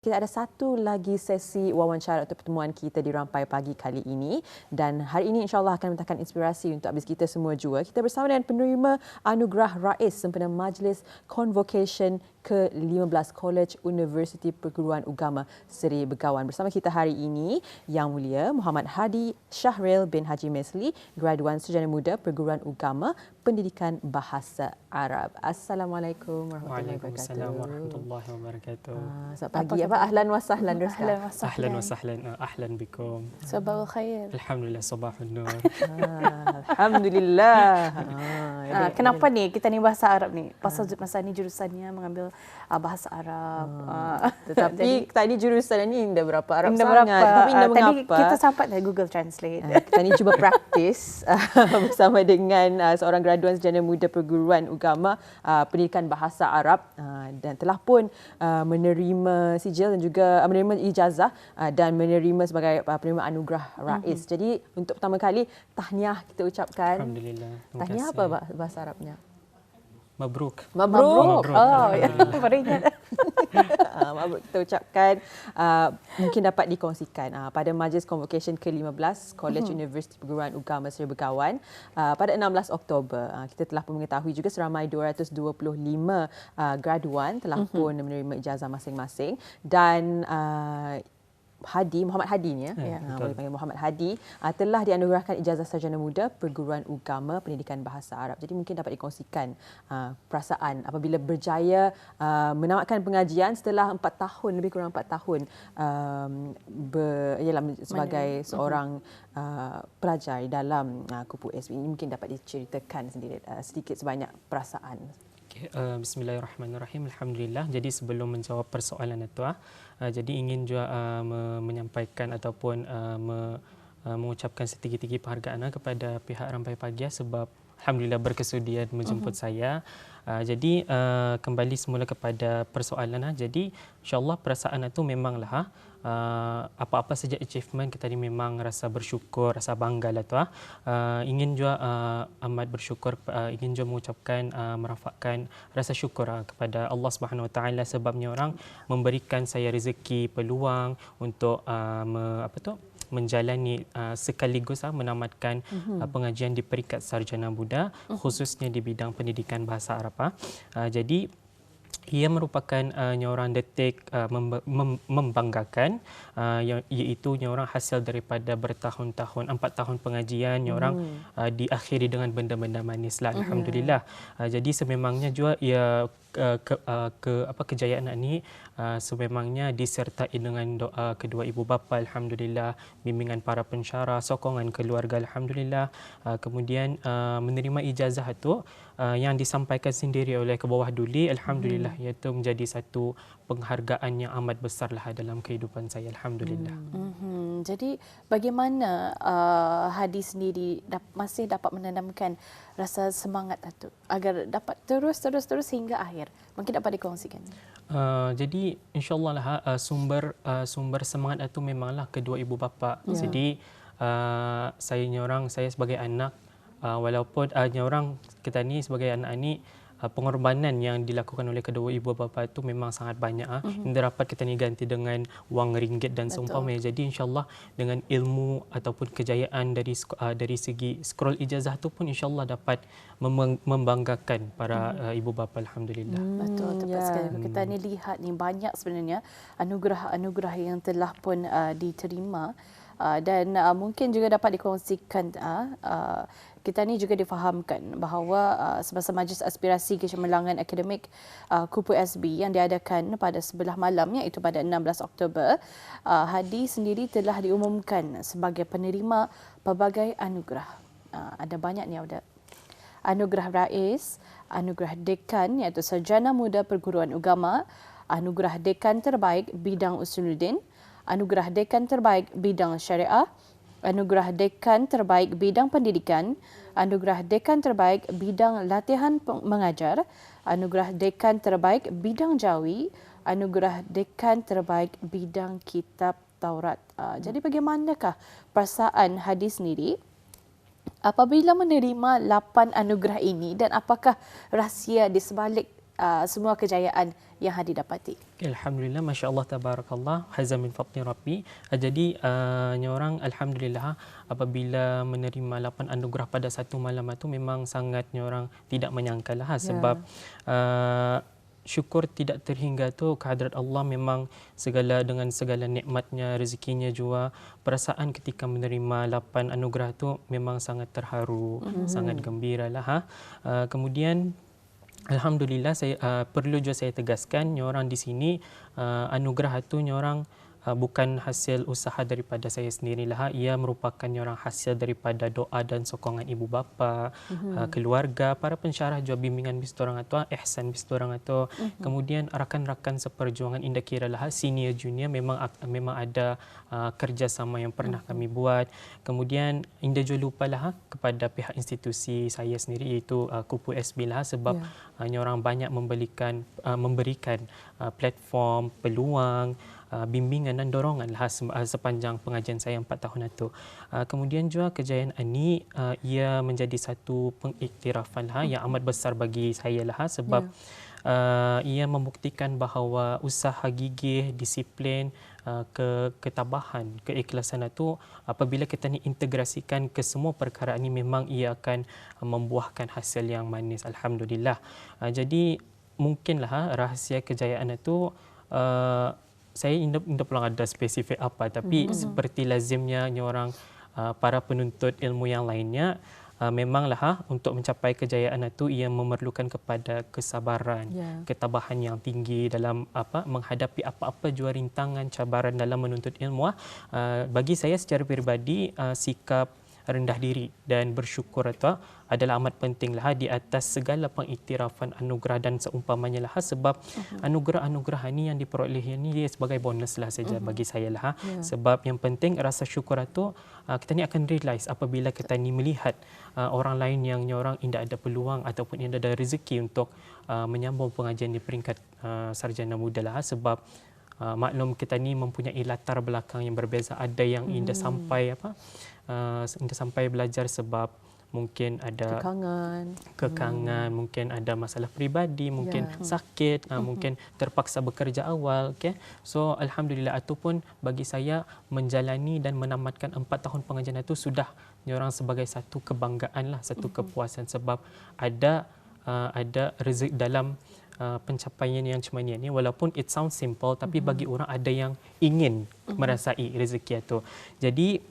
Kita ada satu lagi sesi wawancara atau pertemuan kita di Rampai Pagi kali ini dan hari ini insyaAllah akan mendatangkan inspirasi untuk habis kita semua juga. Kita bersama dengan penerima Anugerah Rais sempena Majlis Convocation ke-15 College Universiti Perguruan Ugama Seri Begawan. Bersama kita hari ini Yang Mulia Muhammad Hadi Syahril bin Haji Mesli, graduan Sarjana Muda Perguruan Ugama Pendidikan Bahasa Arab. Assalamualaikum warahmatullahi wabarakatuh. Waalaikumsalam warahmatullahi wabarakatuh. Uh, selamat pagi apa, ahlan wa sahlan ahlan wa sahlan. Ahlan wa sahlan. Ahlan bikum. Sabahul khair. Alhamdulillah sabahun nur. Ah, alhamdulillah. Ah, ah, kenapa ni kita ni bahasa Arab ni? Pasal ah. masa ni jurusannya mengambil uh, bahasa Arab. Uh, tetapi Jadi, tadi jurusan ni dah berapa Arab indah sangat. Berapa, tapi indah uh, mengapa? Tadi kita sempat dah Google Translate. Uh, kita ni cuba praktis uh, bersama dengan uh, seorang graduan sarjana muda perguruan agama uh, pendidikan bahasa Arab uh, dan telah pun uh, menerima sijil dan juga uh, menerima ijazah uh, dan menerima sebagai uh, penerima anugerah Rais. Mm-hmm. Jadi untuk pertama kali tahniah kita ucapkan. Alhamdulillah. Tahniah apa bahasa Arabnya? Mabruk. Mabruk. Mabruk. Oh, ya. Baru ingat. uh, mabruk kita ucapkan uh, mungkin dapat dikongsikan uh, pada majlis convocation ke-15 College uh-huh. Universiti Perguruan Ugama Seri Begawan uh, pada 16 Oktober. Uh, kita telah pun mengetahui juga seramai 225 uh, graduan telah uh-huh. pun menerima ijazah masing-masing dan uh, Hadi Muhammad Hadi ni ya, ya uh, boleh panggil Muhammad Hadi uh, telah dianugerahkan ijazah sarjana muda perguruan agama pendidikan bahasa Arab. Jadi mungkin dapat dikongsikan uh, perasaan apabila berjaya uh, menamatkan pengajian setelah 4 tahun lebih kurang 4 tahun um, ber, ialah sebagai Mana? seorang uh, pelajar dalam uh, kupu SB ini mungkin dapat diceritakan sendiri uh, sedikit sebanyak perasaan. Okay, uh, Bismillahirrahmanirrahim. Alhamdulillah. Jadi sebelum menjawab persoalan itu, uh, jadi ingin juga uh, menyampaikan ataupun uh, me, uh, mengucapkan setinggi-tinggi penghargaan kepada pihak Rampai Pagi sebab Alhamdulillah berkesudian menjemput uh-huh. saya. Uh, jadi uh, kembali semula kepada persoalan. Uh, jadi insyaAllah perasaan itu memanglah uh, apa-apa saja achievement kita ni memang rasa bersyukur, rasa bangga lah tu. Uh, ingin juga uh, amat bersyukur, uh, ingin juga mengucapkan, uh, merafakkan rasa syukur uh, kepada Allah Subhanahu Wa Taala sebabnya orang memberikan saya rezeki, peluang untuk uh, me, apa tu menjalani uh, sekaligus uh, menamatkan uh-huh. uh, pengajian di peringkat sarjana muda uh-huh. khususnya di bidang pendidikan bahasa Arab. Uh, jadi ia merupakan uh, nyawaran detik uh, membanggakan uh, iaitu nyawaran hasil daripada bertahun-tahun empat tahun pengajian nyawaran hmm. uh, diakhiri dengan benda-benda manis lah hmm. alhamdulillah uh, jadi sememangnya juga ia ke, uh, ke apa kejayaan ini uh, sememangnya disertai dengan doa kedua ibu bapa alhamdulillah bimbingan para pensyarah sokongan keluarga alhamdulillah uh, kemudian uh, menerima ijazah itu uh, yang disampaikan sendiri oleh ke bawah duli alhamdulillah hmm. iaitu menjadi satu penghargaan yang amat besarlah dalam kehidupan saya alhamdulillah. Hmm. Hmm. Jadi bagaimana uh, hadis sendiri dap- masih dapat menanamkan rasa semangat itu agar dapat terus terus terus hingga akhir. Mungkin dapat dikongsikan. Uh, jadi insyaallah lah uh, sumber uh, sumber semangat itu memanglah kedua ibu bapa. Ya. Jadi uh, saya orang saya sebagai anak uh, walaupun uh, orang kita ni sebagai anak ni pengorbanan yang dilakukan oleh kedua ibu bapa itu memang sangat banyak ah. Yang dapat kita ni ganti dengan wang ringgit dan seumpamanya. Jadi insyaallah dengan ilmu ataupun kejayaan dari uh, dari segi scroll ijazah itu pun insyaallah dapat membanggakan para uh, ibu bapa alhamdulillah. Hmm, betul. Tepat yeah. sekali. Kita ni lihat ni banyak sebenarnya anugerah-anugerah yang telah pun uh, diterima. Uh, dan uh, mungkin juga dapat dikongsikan uh, uh, kita ni juga difahamkan bahawa uh, semasa majlis aspirasi kecemerlangan akademik uh, Kupu SB yang diadakan pada sebelah malam iaitu pada 16 Oktober uh, Hadi sendiri telah diumumkan sebagai penerima pelbagai anugerah. Uh, ada banyak ni ada anugerah rais anugerah dekan iaitu sarjana muda perguruan agama anugerah dekan terbaik bidang usuluddin anugerah dekan terbaik bidang syariah anugerah dekan terbaik bidang pendidikan, anugerah dekan terbaik bidang latihan mengajar, anugerah dekan terbaik bidang jawi, anugerah dekan terbaik bidang kitab Taurat. Uh, jadi bagaimanakah perasaan hadis sendiri apabila menerima lapan anugerah ini dan apakah rahsia di sebalik uh, semua kejayaan yang Hadi dapati. Alhamdulillah, Masya Allah, Tabarakallah, Hazam min Fatni Rabbi. Uh, jadi, uh, orang Alhamdulillah, apabila menerima lapan anugerah pada satu malam itu, memang sangat orang tidak menyangka lah. Ya. Sebab yeah. uh, syukur tidak terhingga tu kehadrat Allah memang segala dengan segala nikmatnya rezekinya juga perasaan ketika menerima lapan anugerah tu memang sangat terharu mm-hmm. sangat gembiralah ha uh, kemudian alhamdulillah saya uh, perlu juga saya tegaskan orang di sini uh, anugerah tu orang uh, bukan hasil usaha daripada saya sendirilah ia merupakan orang hasil daripada doa dan sokongan ibu bapa mm-hmm. keluarga para pensyarah juga bimbingan bis orang atau ihsan bis orang atau mm-hmm. kemudian rakan-rakan seperjuangan indah kira lah senior junior memang memang ada uh, kerjasama yang pernah mm-hmm. kami buat kemudian indah juga lupalah ha, kepada pihak institusi saya sendiri iaitu uh, Kupu SB lah sebab yeah. uh, orang banyak memberikan uh, memberikan uh, platform peluang Uh, bimbingan dan dorongan lah uh, sepanjang pengajian saya empat tahun itu. Uh, kemudian juga kejayaan ini ia menjadi satu pengiktirafan lah yang amat besar bagi saya lah sebab yeah. ia membuktikan bahawa usaha gigih, disiplin, ke ketabahan, keikhlasan itu apabila kita ni integrasikan ke semua perkara ini memang ia akan membuahkan hasil yang manis alhamdulillah. Jadi mungkinlah rahsia kejayaan itu saya indah indah pulang ada spesifik apa tapi mm-hmm. seperti lazimnya orang uh, para penuntut ilmu yang lainnya uh, memanglah ha, untuk mencapai kejayaan itu ia memerlukan kepada kesabaran yeah. ketabahan yang tinggi dalam apa menghadapi apa-apa jua rintangan cabaran dalam menuntut ilmu uh, bagi saya secara peribadi uh, sikap rendah diri dan bersyukur itu adalah amat pentinglah di atas segala pengiktirafan anugerah dan seumpamanya lah sebab uh-huh. anugerah-anugerah ini yang diperoleh ini dia sebagai bonus lah saja uh-huh. bagi saya lah yeah. sebab yang penting rasa syukur itu uh, kita ni akan realize apabila kita ni melihat uh, orang lain yang orang tidak ada peluang ataupun yang ada rezeki untuk uh, menyambung pengajian di peringkat sarjana muda lah sebab Uh, maklum kita ni mempunyai latar belakang yang berbeza ada yang indah hmm. sampai apa uh, sampai belajar sebab mungkin ada kekangan. Kekangan hmm. mungkin ada masalah peribadi mungkin yeah. sakit uh, mungkin terpaksa bekerja awal okey so alhamdulillah ataupun bagi saya menjalani dan menamatkan empat tahun pengajian itu sudah orang sebagai satu kebanggaan lah satu kepuasan sebab ada uh, ada rezeki dalam Uh, pencapaian yang macam ni. Walaupun it sounds simple tapi bagi orang ada yang ingin merasai rezeki itu. Jadi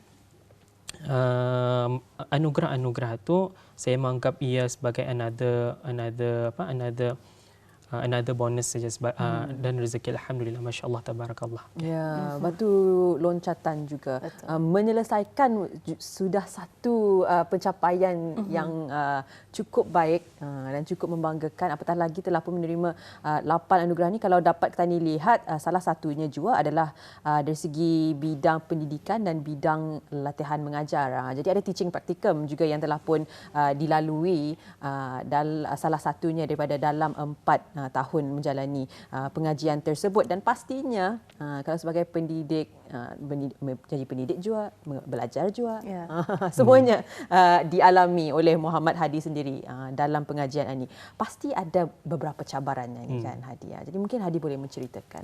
uh, anugerah-anugerah itu saya menganggap ia sebagai another another apa another uh, another bonus saja sebab uh, hmm. dan rezeki alhamdulillah masya-Allah tabarakallah. Ya, hmm. batu loncatan juga uh, menyelesaikan sudah satu uh, pencapaian hmm. yang uh, cukup baik uh, dan cukup membanggakan apatah lagi telah pun menerima uh, lapan anugerah ni kalau dapat kita ni lihat uh, salah satunya juga adalah uh, dari segi bidang pendidikan dan bidang latihan mengajar. Uh, jadi ada teaching practicum juga yang telah pun uh, dilalui uh, dan uh, salah satunya daripada dalam empat uh, tahun menjalani uh, pengajian tersebut dan pastinya uh, kalau sebagai pendidik uh, menjadi pendidik juga belajar juga yeah. uh, semuanya uh, dialami oleh Muhammad Hadi sendiri uh, dalam pengajian ini pasti ada beberapa cabarannya ini hmm. kan Hadi ya. jadi mungkin Hadi boleh menceritakan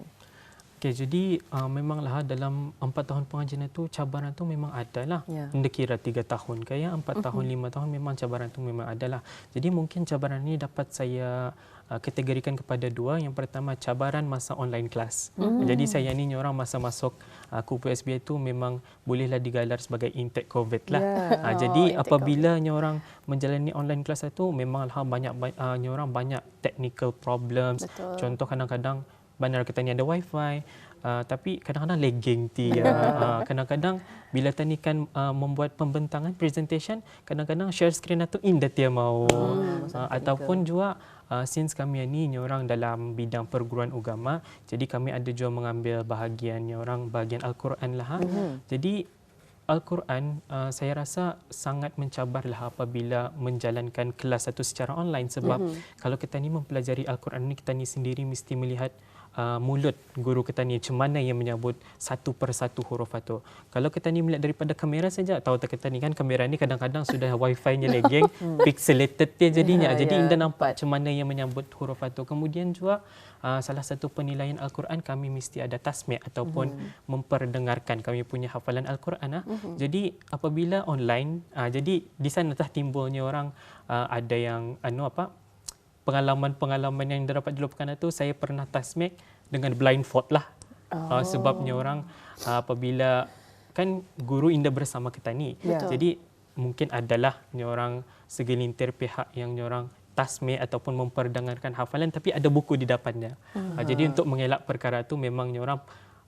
Okay, jadi uh, memanglah dalam empat tahun pengajian itu cabaran itu memang ada lah. Yeah. Anda kira tiga tahun ke ya, empat uh-huh. tahun, lima tahun memang cabaran itu memang ada lah. Jadi mungkin cabaran ini dapat saya uh, kategorikan kepada dua. Yang pertama cabaran masa online kelas. Uh-huh. Jadi saya ni orang masa masuk uh, KUPU SBI itu memang bolehlah digalar sebagai intake COVID lah. Yeah. Uh, jadi oh, apabila orang menjalani online kelas itu memanglah banyak uh, orang banyak technical problems. Betul. Contoh kadang-kadang bandar kita ni ada wifi uh, tapi kadang-kadang lagging ti uh, uh, kadang-kadang bila tani kan uh, membuat pembentangan presentation kadang-kadang share screen atau indah dia mau hmm, uh, ataupun juga uh, since kami ni orang dalam bidang perguruan agama jadi kami ada juga mengambil bahagian orang bahagian al-Quran lah ha? mm-hmm. jadi Al-Quran uh, saya rasa sangat mencabarlah apabila menjalankan kelas satu secara online sebab mm-hmm. kalau kita ni mempelajari Al-Quran ni kita ni sendiri mesti melihat uh, mulut guru kita ni macam mana yang menyebut satu persatu huruf itu. Kalau kita ni melihat daripada kamera saja, tahu tak kita ni kan kamera ni kadang-kadang sudah wifi-nya lagging, pixelated dia jadinya. Ya, Jadi ya, indah nampak macam mana yang menyebut huruf itu. Kemudian juga uh, salah satu penilaian Al-Quran kami mesti ada tasmi' ataupun mm. memperdengarkan kami punya hafalan Al-Quran. Uh. Mm-hmm. Jadi apabila online, uh, jadi di sana telah timbulnya orang uh, ada yang anu apa pengalaman-pengalaman yang dapat dilupakan itu saya pernah tasmik dengan blindfold lah. Oh. Uh, sebabnya orang uh, apabila kan guru indah bersama kita ni. Ya. Jadi mungkin adalah orang segelintir pihak yang orang tasmik ataupun memperdengarkan hafalan tapi ada buku di depannya. Uh, jadi untuk mengelak perkara itu memang orang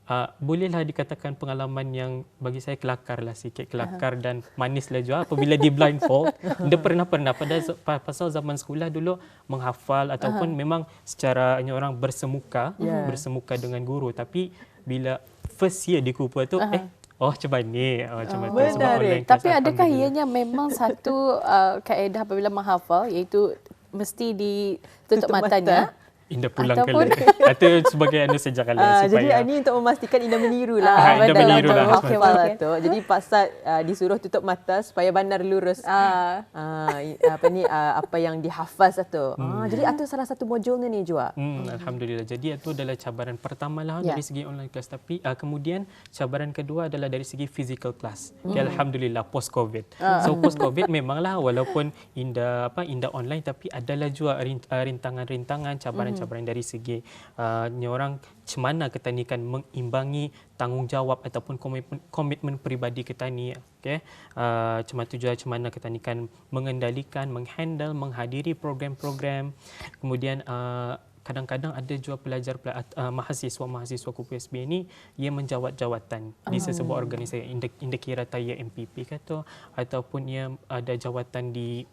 uh, bolehlah dikatakan pengalaman yang bagi saya kelakar lah sikit. Kelakar uh-huh. dan manis lah juga apabila di blindfold dia pernah pernah. Pada pasal zaman sekolah dulu menghafal ataupun uh-huh. memang secara orang bersemuka yeah. bersemuka dengan guru. Tapi bila first year di Cooper tu uh-huh. eh Oh macam ni oh, macam oh, tu sebab online Tapi adakah ianya memang satu uh, kaedah apabila menghafal iaitu mesti ditutup Tutup matanya? mata Indah pulang Ataupun... ke Atau sebagai anu sejak kali uh, Jadi ini untuk memastikan Indah meniru lah uh, Indah meniru lah okay, okay. tu. Jadi pasal uh, disuruh tutup mata Supaya bandar lurus uh. Uh, Apa ni uh, Apa yang dihafaz tu hmm. uh, Jadi itu salah satu modulnya ni juga hmm, Alhamdulillah Jadi itu adalah cabaran pertama lah yeah. Dari segi online class Tapi uh, kemudian Cabaran kedua adalah dari segi physical class hmm. okay, Alhamdulillah post covid uh. So post covid memanglah Walaupun Indah apa Indah online Tapi adalah juga rintangan-rintangan Cabaran cabaran dari segi uh, orang macam mana kita ni kan mengimbangi tanggungjawab ataupun komitmen, komitmen peribadi kita ni okey uh, macam tu juga macam mana kita ni kan mengendalikan menghandle menghadiri program-program. Kemudian uh, kadang-kadang ada juga pelajar uh, mahasiswa mahasiswa KPSB ini yang menjawat jawatan uh di sesebuah organisasi indek indek kira taya MPP kata ataupun ia ada jawatan di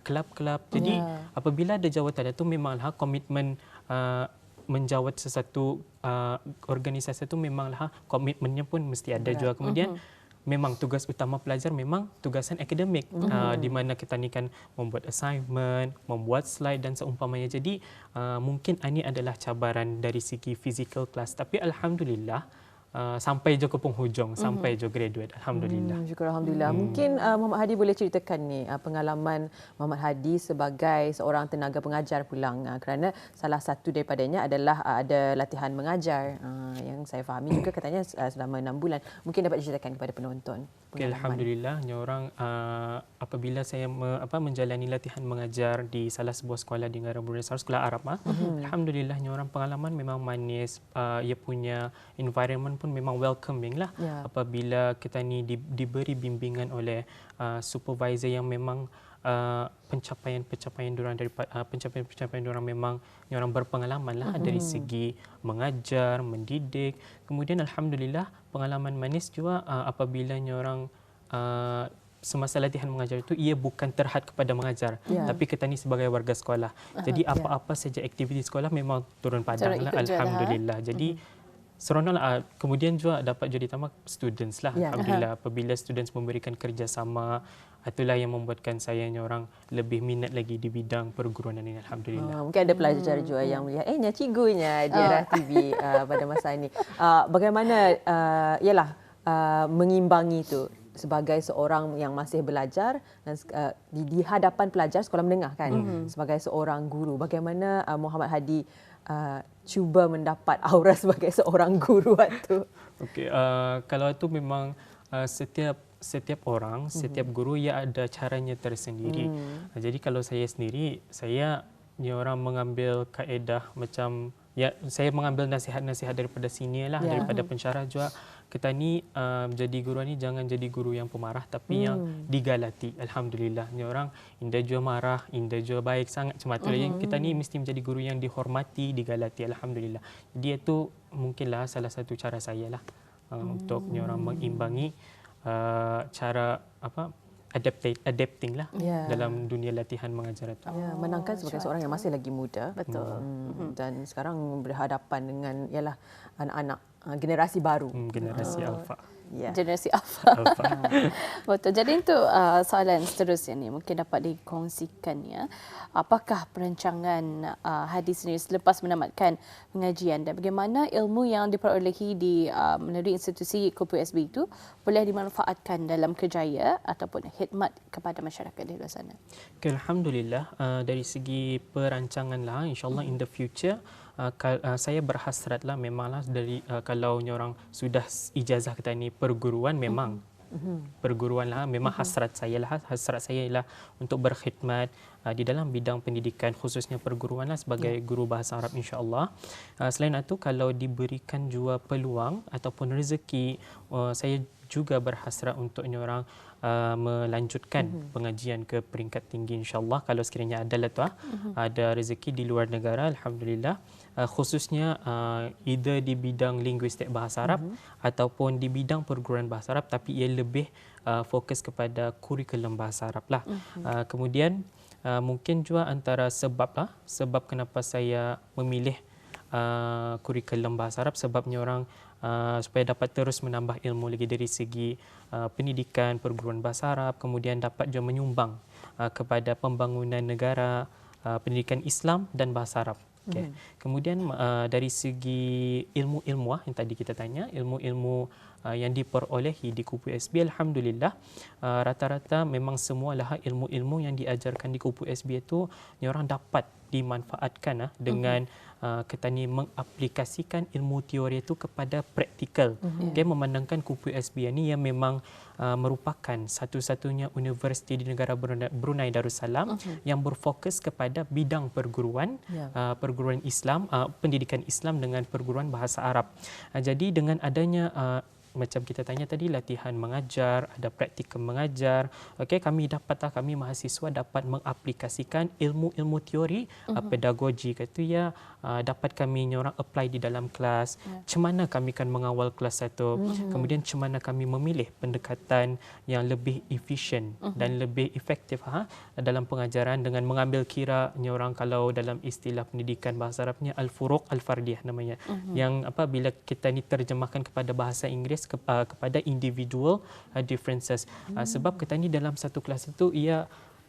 kelab-kelab. Jadi yeah. apabila ada jawatan itu memanglah komitmen uh, menjawat sesuatu uh, organisasi itu memanglah komitmennya pun mesti ada yeah. juga. Kemudian uh-huh. memang tugas utama pelajar memang tugasan akademik uh-huh. uh, di mana kita ni kan membuat assignment, membuat slide dan seumpamanya. Jadi uh, mungkin ini adalah cabaran dari segi physical class tapi alhamdulillah Uh, sampai je ke penghujung, mm-hmm. sampai je graduate. Alhamdulillah. Hmm, syukur Alhamdulillah. Hmm. Mungkin uh, Muhammad Hadi boleh ceritakan ni uh, pengalaman Muhammad Hadi sebagai seorang tenaga pengajar pulang. Uh, kerana salah satu daripadanya adalah uh, ada latihan mengajar uh, yang saya fahami juga katanya uh, selama enam bulan. Mungkin dapat diceritakan kepada penonton. Okay, Alhamdulillah. Orang uh, apabila saya me, apa, menjalani latihan mengajar di salah sebuah sekolah di Negara Brunei Sekolah Arab. Mm-hmm. Alhamdulillah. Orang pengalaman memang manis. Uh, ia punya environment pun memang welcoming lah yeah. apabila kita ni di, diberi bimbingan oleh uh, supervisor yang memang uh, pencapaian-pencapaian diorang dari uh, pencapaian-pencapaian diorang memang orang berpengalaman lah mm-hmm. dari segi mengajar, mendidik. Kemudian alhamdulillah pengalaman manis juga uh, apabila orang uh, semasa latihan mengajar itu ia bukan terhad kepada mengajar yeah. tapi kita ni sebagai warga sekolah. Uh-huh, Jadi ya. apa-apa yeah. saja aktiviti sekolah memang turun padang lah alhamdulillah. Lah. Jadi uh-huh seronoklah uh, kemudian juga dapat jadi tambah students lah ya. alhamdulillah apabila students memberikan kerjasama itulah yang membuatkan saya ni orang lebih minat lagi di bidang perguruan ini alhamdulillah uh, mungkin ada pelajar hmm. juga yang melihat eh nya cigunya di uh. TV uh, pada masa ini uh, bagaimana uh, yalah uh, mengimbangi itu sebagai seorang yang masih belajar dan uh, di, di hadapan pelajar sekolah menengah kan mm-hmm. sebagai seorang guru bagaimana uh, Muhammad Hadi uh, cuba mendapat aura sebagai seorang guru waktu. Okey, uh, kalau itu memang uh, setiap setiap orang, mm-hmm. setiap guru ya ada caranya tersendiri. Mm. Jadi kalau saya sendiri, saya ni orang mengambil kaedah macam ya saya mengambil nasihat-nasihat daripada sini lah yeah. daripada pensyarah juga kita ni um, jadi guru ni jangan jadi guru yang pemarah tapi hmm. yang digalati alhamdulillah ni orang indah jua marah indah jua baik sangat macam tu hmm. kita ni mesti menjadi guru yang dihormati digalati alhamdulillah jadi itu mungkinlah salah satu cara saya lah uh, hmm. untuk ni orang mengimbangi uh, cara apa adaptate adapting lah yeah. dalam dunia latihan mengajar itu. Ya, menangkan sebagai seorang yang masih lagi muda. Betul. Hmm. Dan sekarang berhadapan dengan ialah anak-anak uh, generasi baru. Hmm, generasi Ah. alfa. Ya. generasi alfa. Alfa. Betul. Jadi untuk uh, soalan seterusnya ni mungkin dapat dikongsikan ya. Apakah perancangan uh, hadis sendiri selepas menamatkan pengajian dan bagaimana ilmu yang diperolehi di uh, melalui institusi Kupu SB itu boleh dimanfaatkan dalam kerjaya ataupun khidmat kepada masyarakat di luar sana. Okay, Alhamdulillah uh, dari segi perancangan lah insyaAllah in the future uh, kal- uh, saya berhasrat lah memanglah dari uh, kalau orang sudah ijazah kita ni perguruan memang. Perguruan lah memang hasrat saya lah. Hasrat saya ialah untuk berkhidmat uh, di dalam bidang pendidikan khususnya perguruan lah sebagai guru bahasa Arab insya-Allah. Uh, selain itu kalau diberikan jua peluang ataupun rezeki uh, saya juga berhasrat untuk orang uh, melanjutkan mm-hmm. pengajian ke peringkat tinggi insya-Allah kalau sekiranya ada lah tu ah, ada rezeki di luar negara alhamdulillah uh, khususnya uh, either di bidang linguistik bahasa Arab mm-hmm. ataupun di bidang perguruan bahasa Arab tapi ia lebih uh, fokus kepada kurikulum bahasa Arab lah. Mm-hmm. Uh, kemudian uh, mungkin juga antara sebab lah sebab kenapa saya memilih uh, kurikulum bahasa Arab sebabnya orang uh, supaya dapat terus menambah ilmu lagi dari segi uh, pendidikan perguruan bahasa Arab kemudian dapat juga menyumbang uh, kepada pembangunan negara uh, pendidikan Islam dan bahasa Arab. Okay. Mm. Kemudian uh, dari segi ilmu-ilmu ah, yang tadi kita tanya, ilmu-ilmu uh, yang diperolehi di Kupu SB alhamdulillah uh, rata-rata memang semualah ilmu-ilmu yang diajarkan di Kupu SB itu ni orang dapat dimanfaatkan ah, dengan uh, kita ni mengaplikasikan ilmu teori itu kepada praktikal. Mm-hmm. Okay, memandangkan Kupu SB ni yang memang uh, merupakan satu-satunya universiti di negara Brunei, Brunei Darussalam uh-huh. yang berfokus kepada bidang perguruan Ya. uh, perguruan Islam uh, pendidikan Islam dengan perguruan bahasa Arab. Uh, jadi dengan adanya uh, macam kita tanya tadi latihan mengajar, ada praktikal mengajar. Okey, kami dapatlah kami mahasiswa dapat mengaplikasikan ilmu-ilmu teori uh-huh. uh, pedagogi kata ya uh, dapat kami orang apply di dalam kelas. Yeah. Macam mana kami akan mengawal kelas satu? Uh-huh. Kemudian macam mana kami memilih pendekatan yang lebih efisien uh-huh. dan lebih efektif ha dalam pengajaran dengan mengambil kira orang kalau dalam istilah pendidikan bahasa Arabnya al-furuq al-fardiyah namanya. Uh-huh. Yang apa bila kita ni terjemahkan kepada bahasa Inggeris ke, uh, kepada individual uh, differences. Uh, sebab kita ni dalam satu kelas itu ia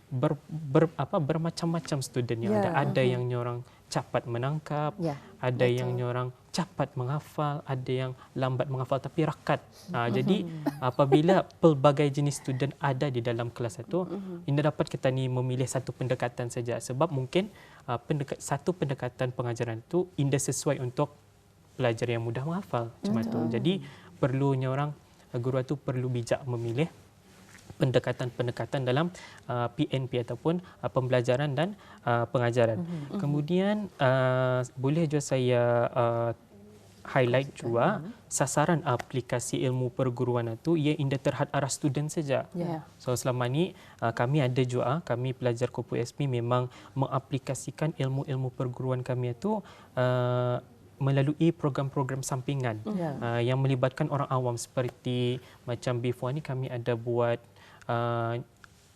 ber, ber apa bermacam-macam student yang Ya, ada. Ada mhm. yang orang cepat menangkap, Ya, ada yang orang cepat menghafal, ada yang lambat menghafal tapi rakat. Uh, jadi apabila pelbagai jenis student ada di dalam kelas itu, ini dapat kita ni memilih satu pendekatan saja sebab mungkin uh, pendekat, satu pendekatan pengajaran itu indah sesuai untuk pelajar yang mudah menghafal macam itu. Jadi perlunya orang uh, guru itu perlu bijak memilih pendekatan-pendekatan dalam uh, PNP ataupun uh, pembelajaran dan uh, pengajaran. Mm-hmm. Kemudian uh, boleh juga saya uh, highlight juga sasaran aplikasi ilmu perguruan itu ia indah terhad arah student saja. Ya. So selama ni uh, kami ada juga kami pelajar Kopu SP memang mengaplikasikan ilmu-ilmu perguruan kami itu uh, melalui program-program sampingan Ya. uh, yang melibatkan orang awam seperti macam before ni kami ada buat uh,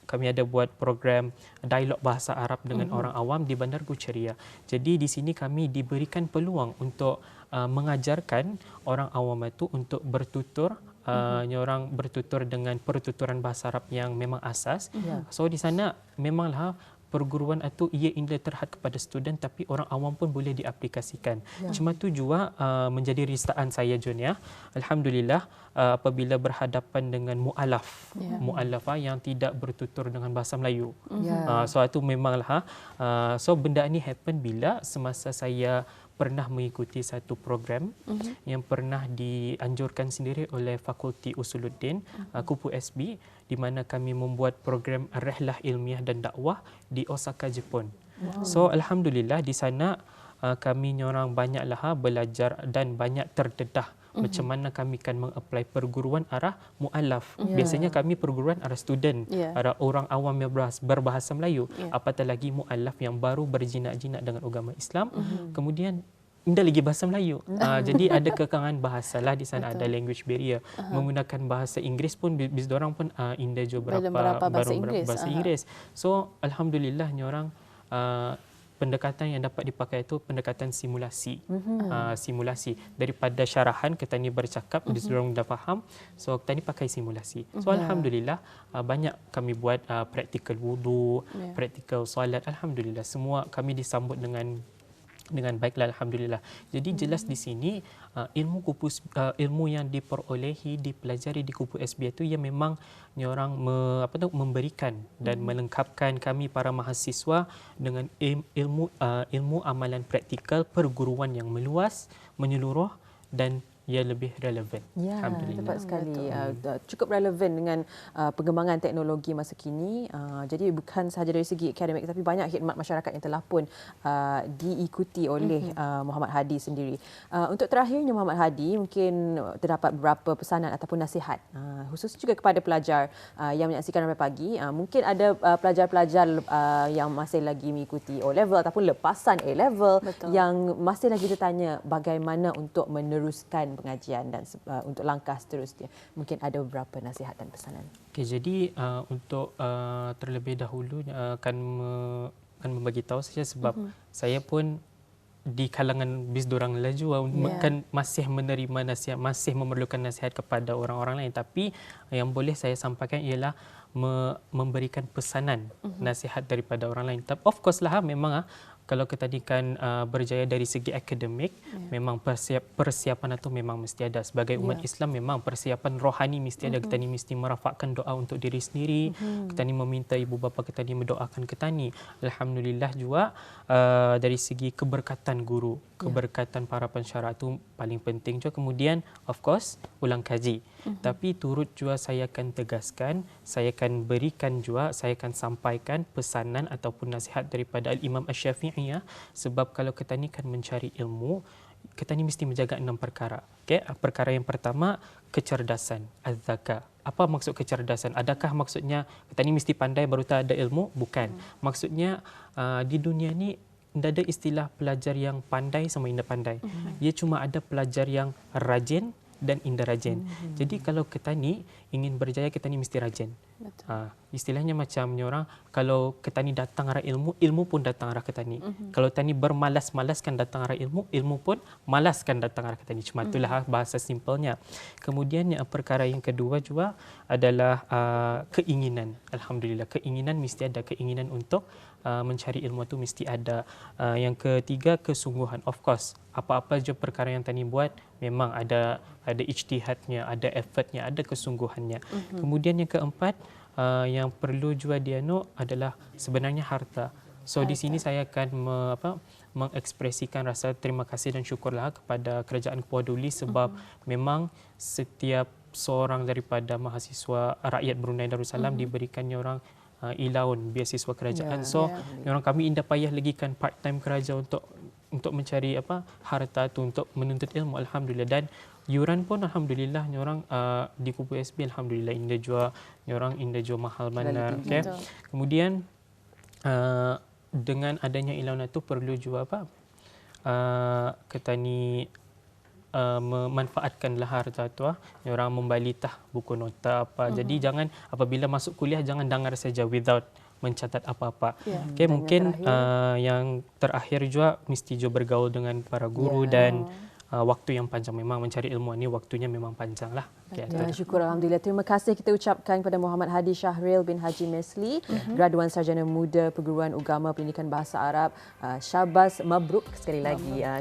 kami ada buat program dialog bahasa Arab dengan uh-huh. orang awam di Bandar Guceria. Jadi di sini kami diberikan peluang untuk uh, mengajarkan orang awam itu untuk bertutur uh, uh-huh. orang bertutur dengan pertuturan bahasa Arab yang memang asas. Ya. So di sana memanglah perguruan itu ia indah terhad kepada student tapi orang awam pun boleh diaplikasikan. Ya. Cuma tu juga uh, menjadi ristaan saya Jun ya. Alhamdulillah uh, apabila berhadapan dengan mualaf, Ya. mualafah yang tidak bertutur dengan bahasa Melayu. Ya. Uh, so itu memanglah uh, so benda ni happen bila semasa saya pernah mengikuti satu program uh-huh. yang pernah dianjurkan sendiri oleh Fakulti Usuluddin uh-huh. uh, Kupu SB di mana kami membuat program Rehlah Ilmiah dan Dakwah di Osaka Jepun. Wow. So alhamdulillah di sana uh, kami orang banyaklah belajar dan banyak terdedah uh-huh. macam mana kami akan mengapply perguruan arah mualaf. Ya. Biasanya kami perguruan arah student, Ya. arah orang awam yang berbahasa, berbahasa Melayu. Ya. Apatah lagi mualaf yang baru berjinak-jinak dengan agama Islam. Kemudian indah lagi bahasa Melayu. Uh, jadi ada kekangan bahasa lah di sana ada language barrier. Menggunakan bahasa Inggris pun bis orang pun uh, indah juga berapa berapa bahasa baru Inggeris. bahasa Aha. Inggeris. So alhamdulillah ni orang uh, pendekatan yang dapat dipakai itu pendekatan simulasi. Uh, simulasi daripada syarahan kita ni bercakap mm-hmm. diorang dah faham. So kita ni pakai simulasi. So yeah. alhamdulillah uh, banyak kami buat uh, praktikal wudu, yeah. praktikal solat alhamdulillah semua kami disambut dengan dengan baiklah alhamdulillah. Jadi jelas di sini uh, ilmu kupu uh, ilmu yang diperolehi dipelajari di kupu SB itu ia memang orang me, apa tu memberikan dan hmm. melengkapkan kami para mahasiswa dengan ilmu uh, ilmu amalan praktikal perguruan yang meluas menyeluruh dan ia lebih relevan. Ya, tepat sekali. Uh, cukup relevan dengan uh, perkembangan teknologi masa kini. Uh, jadi bukan sahaja dari segi akademik tapi banyak khidmat masyarakat yang telah pun uh, diikuti oleh mm-hmm. uh, Muhammad Hadi sendiri. Uh, untuk terakhirnya Muhammad Hadi mungkin terdapat beberapa pesanan ataupun nasihat uh, khusus juga kepada pelajar uh, yang menyaksikan sampai pagi. Uh, mungkin ada uh, pelajar-pelajar uh, yang masih lagi mengikuti O level ataupun lepasan A level Betul. yang masih lagi bertanya bagaimana untuk meneruskan pengajian dan uh, untuk langkah seterusnya. Mungkin ada beberapa nasihat dan pesanan. Okay, jadi uh, untuk uh, terlebih dahulu uh, akan me, akan membagi tahu saja sebab uh-huh. saya pun di kalangan bis dorang laju yeah. kan masih menerima nasihat masih memerlukan nasihat kepada orang-orang lain tapi yang boleh saya sampaikan ialah me, memberikan pesanan uh-huh. nasihat daripada orang lain of course lah memang ah kalau kita uh, berjaya dari segi akademik yeah. memang persiap, persiapan itu memang mesti ada sebagai umat yeah. Islam memang persiapan rohani mesti ada mm-hmm. kita ni mesti merafakkan doa untuk diri sendiri mm-hmm. kita ni meminta ibu bapa kita ni mendoakan kita ni alhamdulillah juga uh, dari segi keberkatan guru ya. keberkatan yeah. para pensyarah itu paling penting juga kemudian of course ulang kaji Mm-hmm. Tapi turut juga saya akan tegaskan, saya akan berikan juga, saya akan sampaikan pesanan ataupun nasihat daripada Imam Ash-Syafi'i ya. Sebab kalau kita ni kan mencari ilmu, kita ni mesti menjaga enam perkara. Okay? Perkara yang pertama, kecerdasan, az-zaka. Apa maksud kecerdasan? Adakah maksudnya kita ni mesti pandai baru tak ada ilmu? Bukan. Mm. Maksudnya uh, di dunia ni tidak ada istilah pelajar yang pandai sama indah pandai. Mm. Ia cuma ada pelajar yang rajin, dan indah rajin. Hmm. Jadi kalau kita ni ingin berjaya kita ni mesti rajin. Ha, istilahnya macam ni orang kalau kita ni datang arah ilmu, ilmu pun datang arah kita ni. Hmm. Kalau kita ni bermalas-malaskan datang arah ilmu, ilmu pun malaskan datang arah kita ni. Cuma hmm. itulah hmm. bahasa simpelnya. Kemudian yang perkara yang kedua juga adalah uh, keinginan. Alhamdulillah keinginan mesti ada keinginan untuk uh, mencari ilmu itu mesti ada. Uh, yang ketiga kesungguhan. Of course, apa-apa je perkara yang tadi buat memang ada ada ijtihadnya, ada effortnya, ada kesungguhannya. Mm-hmm. Kemudian yang keempat uh, yang perlu juga dianu adalah sebenarnya harta. So harta. di sini saya akan me, apa mengekspresikan rasa terima kasih dan syukurlah kepada kerajaan Kuala sebab mm-hmm. memang setiap seorang daripada mahasiswa rakyat Brunei Darussalam mm-hmm. diberikannya orang uh, ilaun beasiswa kerajaan. Yeah, so yeah. orang kami indah payah lagi kan part time kerja untuk untuk mencari apa harta tu untuk menuntut ilmu alhamdulillah. Dan yuran pun alhamdulillah ni orang uh, di kubu SB alhamdulillah indah jua ni orang indah jua mahal mana okey? kemudian uh, dengan adanya ilaun itu perlu juga apa uh, kita ni Uh, memanfaatkanlah harta tu ah. Orang membalitah buku nota apa. Uh-huh. jadi jangan apabila masuk kuliah jangan dengar saja without mencatat apa-apa. Yeah. Okay, mungkin yang terakhir. Uh, yang terakhir juga mesti juga bergaul dengan para guru yeah. dan uh, waktu yang panjang. Memang mencari ilmu ini waktunya memang panjang lah. Okay, ya, syukur Alhamdulillah. Terima kasih kita ucapkan kepada Muhammad Hadi Syahril bin Haji Mesli, uh-huh. graduan sarjana muda perguruan agama pendidikan bahasa Arab. Uh, syabas mabruk sekali lagi. Uh,